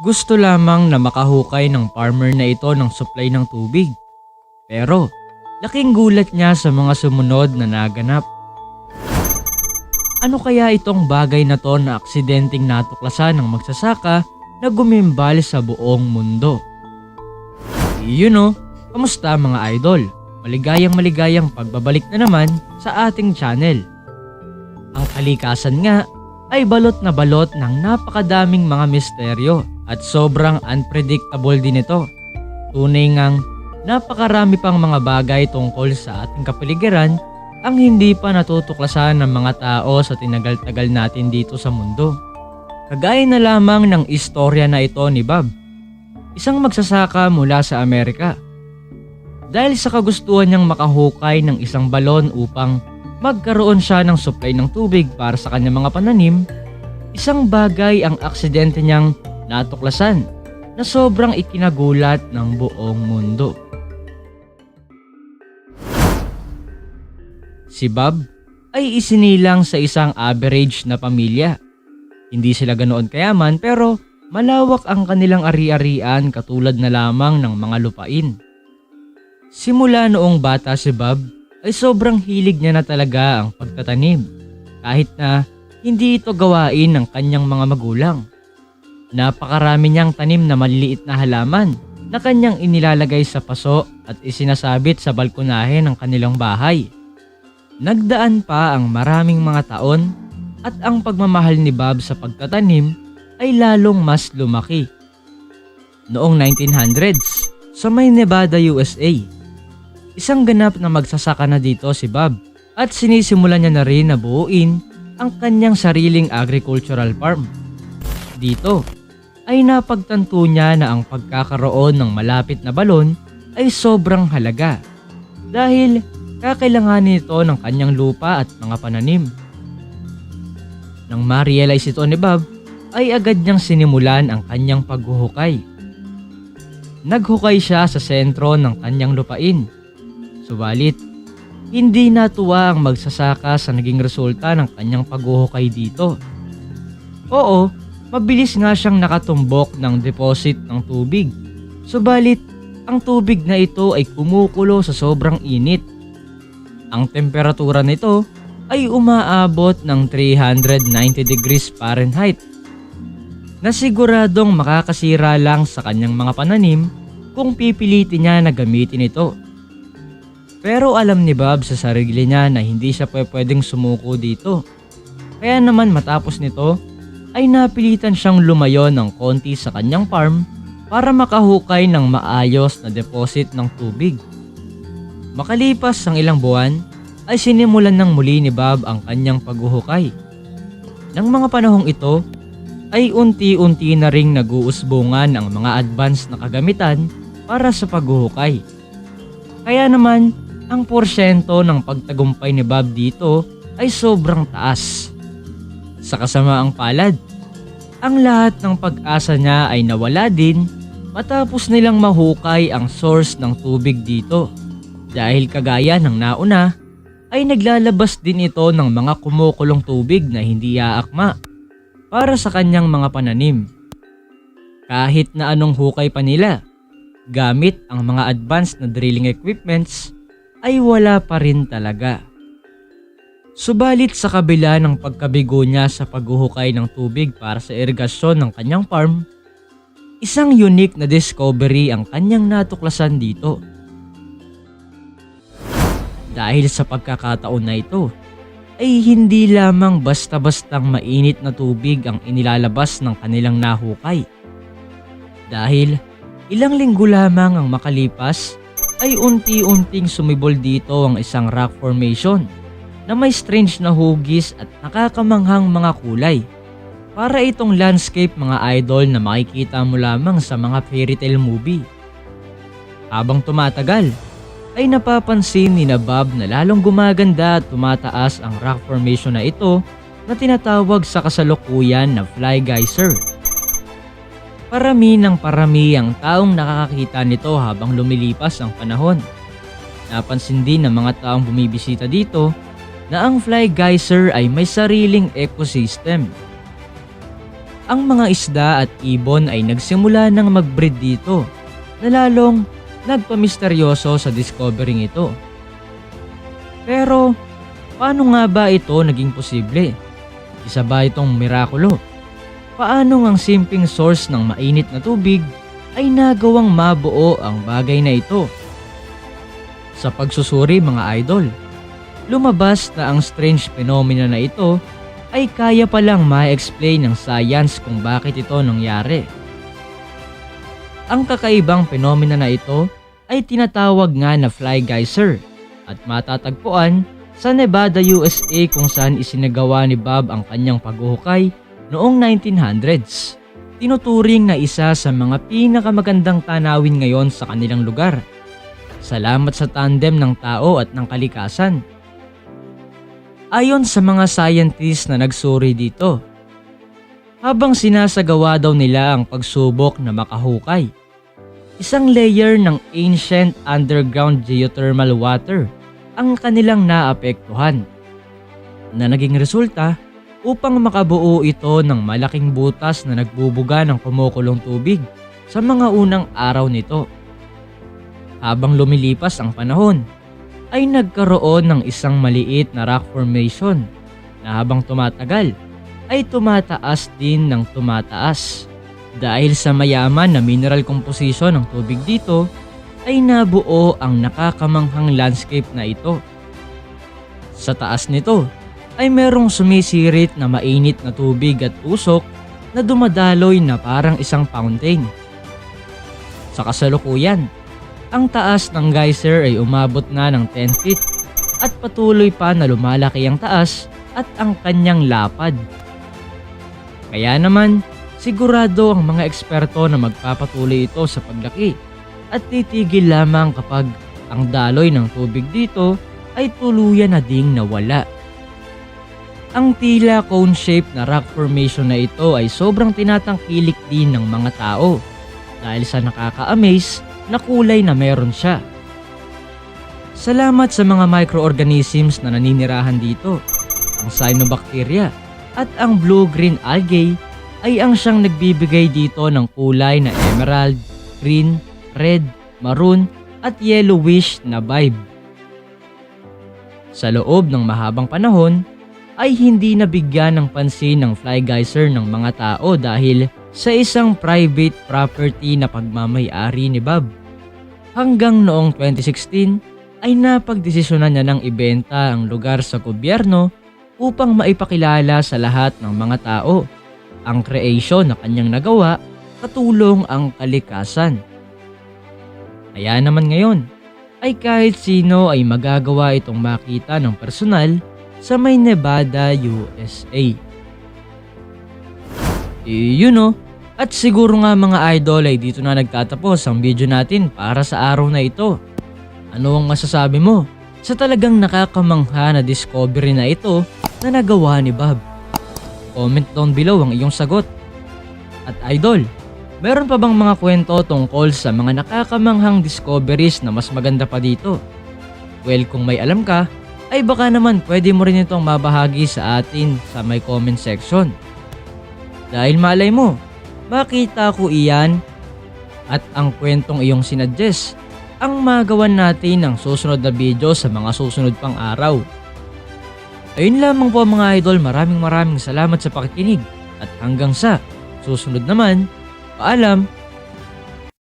Gusto lamang na makahukay ng farmer na ito ng supply ng tubig. Pero laking gulat niya sa mga sumunod na naganap. Ano kaya itong bagay na to na aksidenteng natuklasan ng magsasaka na gumimbal sa buong mundo? You know, kamusta mga idol? Maligayang maligayang pagbabalik na naman sa ating channel. Ang kalikasan nga ay balot na balot ng napakadaming mga misteryo at sobrang unpredictable din ito. Tunay ngang napakarami pang mga bagay tungkol sa ating kapaligiran ang hindi pa natutuklasan ng mga tao sa tinagal-tagal natin dito sa mundo. Kagaya na lamang ng istorya na ito ni Bob, isang magsasaka mula sa Amerika. Dahil sa kagustuhan niyang makahukay ng isang balon upang magkaroon siya ng supply ng tubig para sa kanyang mga pananim, isang bagay ang aksidente niyang natuklasan na sobrang ikinagulat ng buong mundo. Si Bob ay isinilang sa isang average na pamilya. Hindi sila ganoon kayaman pero malawak ang kanilang ari-arian katulad na lamang ng mga lupain. Simula noong bata si Bob ay sobrang hilig niya na talaga ang pagtatanim kahit na hindi ito gawain ng kanyang mga magulang. Napakarami niyang tanim na maliliit na halaman na kanyang inilalagay sa paso at isinasabit sa balkonahe ng kanilang bahay. Nagdaan pa ang maraming mga taon at ang pagmamahal ni Bob sa pagtatanim ay lalong mas lumaki. Noong 1900s, sa may Nevada, USA, isang ganap na magsasaka na dito si Bob at sinisimulan niya na rin na buuin ang kanyang sariling agricultural farm. Dito ay napagtanto niya na ang pagkakaroon ng malapit na balon ay sobrang halaga dahil kakailanganin ito ng kanyang lupa at mga pananim. Nang ma-realize ito ni Bob, ay agad niyang sinimulan ang kanyang paghuhukay. Naghukay siya sa sentro ng kanyang lupain. Subalit, hindi natuwa ang magsasaka sa naging resulta ng kanyang paghuhukay dito. Oo, mabilis nga siyang nakatumbok ng deposit ng tubig. Subalit, ang tubig na ito ay kumukulo sa sobrang init. Ang temperatura nito ay umaabot ng 390 degrees Fahrenheit na siguradong makakasira lang sa kanyang mga pananim kung pipilitin niya na gamitin ito. Pero alam ni Bob sa sarili niya na hindi siya pwedeng sumuko dito. Kaya naman matapos nito ay napilitan siyang lumayo ng konti sa kanyang farm para makahukay ng maayos na deposit ng tubig. Makalipas ang ilang buwan ay sinimulan ng muli ni Bob ang kanyang paghuhukay. Nang mga panahong ito ay unti-unti na ring naguusbungan ang mga advanced na kagamitan para sa paghuhukay. Kaya naman, ang porsyento ng pagtagumpay ni Bob dito ay sobrang taas. Sa kasamaang palad, ang lahat ng pag-asa niya ay nawala din matapos nilang mahukay ang source ng tubig dito. Dahil kagaya ng nauna, ay naglalabas din ito ng mga kumukulong tubig na hindi aakma para sa kanyang mga pananim. Kahit na anong hukay pa nila, gamit ang mga advanced na drilling equipments, ay wala pa rin talaga. Subalit sa kabila ng pagkabigo niya sa paghuhukay ng tubig para sa irigasyon ng kanyang farm, isang unique na discovery ang kanyang natuklasan dito. Dahil sa pagkakataon na ito, ay hindi lamang basta-bastang mainit na tubig ang inilalabas ng kanilang nahukay. Dahil ilang linggo lamang ang makalipas ay unti-unting sumibol dito ang isang rock formation na may strange na hugis at nakakamanghang mga kulay. Para itong landscape mga idol na makikita mo lamang sa mga fairy tale movie. Habang tumatagal, ay napapansin ni na Bob na lalong gumaganda at tumataas ang rock formation na ito na tinatawag sa kasalukuyan na fly geyser. Parami ng parami ang taong nakakakita nito habang lumilipas ang panahon. Napansin din ng mga taong bumibisita dito na ang fly geyser ay may sariling ecosystem. ang mga isda at ibon ay nagsimula ng mag-breed dito na lalong nagpamisteryoso sa discovering ito. Pero paano nga ba ito naging posible? Isa ba itong mirakulo? Paano ang simpleng source ng mainit na tubig ay nagawang mabuo ang bagay na ito? Sa pagsusuri mga idol, lumabas na ang strange phenomena na ito ay kaya palang ma-explain ng science kung bakit ito nangyari. Ang kakaibang phenomena na ito ay tinatawag nga na fly geyser at matatagpuan sa Nevada, USA kung saan isinagawa ni Bob ang kanyang paghuhukay noong 1900s. Tinuturing na isa sa mga pinakamagandang tanawin ngayon sa kanilang lugar. Salamat sa tandem ng tao at ng kalikasan. Ayon sa mga scientists na nagsuri dito, habang sinasagawa daw nila ang pagsubok na makahukay, isang layer ng ancient underground geothermal water ang kanilang naapektuhan. Na naging resulta upang makabuo ito ng malaking butas na nagbubuga ng kumukulong tubig sa mga unang araw nito. Habang lumilipas ang panahon, ay nagkaroon ng isang maliit na rock formation na habang tumatagal ay tumataas din ng tumataas. Dahil sa mayaman na mineral composition ng tubig dito, ay nabuo ang nakakamanghang landscape na ito. Sa taas nito ay merong sumisirit na mainit na tubig at usok na dumadaloy na parang isang fountain. Sa kasalukuyan, ang taas ng geyser ay umabot na ng 10 feet at patuloy pa na lumalaki ang taas at ang kanyang lapad. Kaya naman, sigurado ang mga eksperto na magpapatuloy ito sa paglaki at titigil lamang kapag ang daloy ng tubig dito ay tuluyan na ding nawala. Ang tila cone shape na rock formation na ito ay sobrang tinatangkilik din ng mga tao dahil sa nakaka-amaze na kulay na meron siya. Salamat sa mga microorganisms na naninirahan dito. Ang cyanobacteria at ang blue-green algae ay ang siyang nagbibigay dito ng kulay na emerald, green, red, maroon at yellowish na vibe. Sa loob ng mahabang panahon, ay hindi nabigyan ng pansin ng fly geyser ng mga tao dahil sa isang private property na pagmamayari ni Bob. Hanggang noong 2016 ay napagdesisyonan niya ng ibenta ang lugar sa gobyerno upang maipakilala sa lahat ng mga tao ang creation na kanyang nagawa katulong ang kalikasan. Kaya naman ngayon ay kahit sino ay magagawa itong makita ng personal sa may Nevada, USA. Eh, yun o. At siguro nga mga idol ay dito na nagtatapos ang video natin para sa araw na ito. Ano ang masasabi mo sa talagang nakakamangha na discovery na ito na nagawa ni Bob? Comment down below ang iyong sagot. At idol, meron pa bang mga kwento tungkol sa mga nakakamanghang discoveries na mas maganda pa dito? Well, kung may alam ka, ay baka naman pwede mo rin itong mabahagi sa atin sa may comment section. Dahil malay mo, makita ko iyan at ang kwentong iyong sinadjust ang magawan natin ng susunod na video sa mga susunod pang araw. Ayun lamang po mga idol, maraming maraming salamat sa pakikinig at hanggang sa susunod naman, paalam!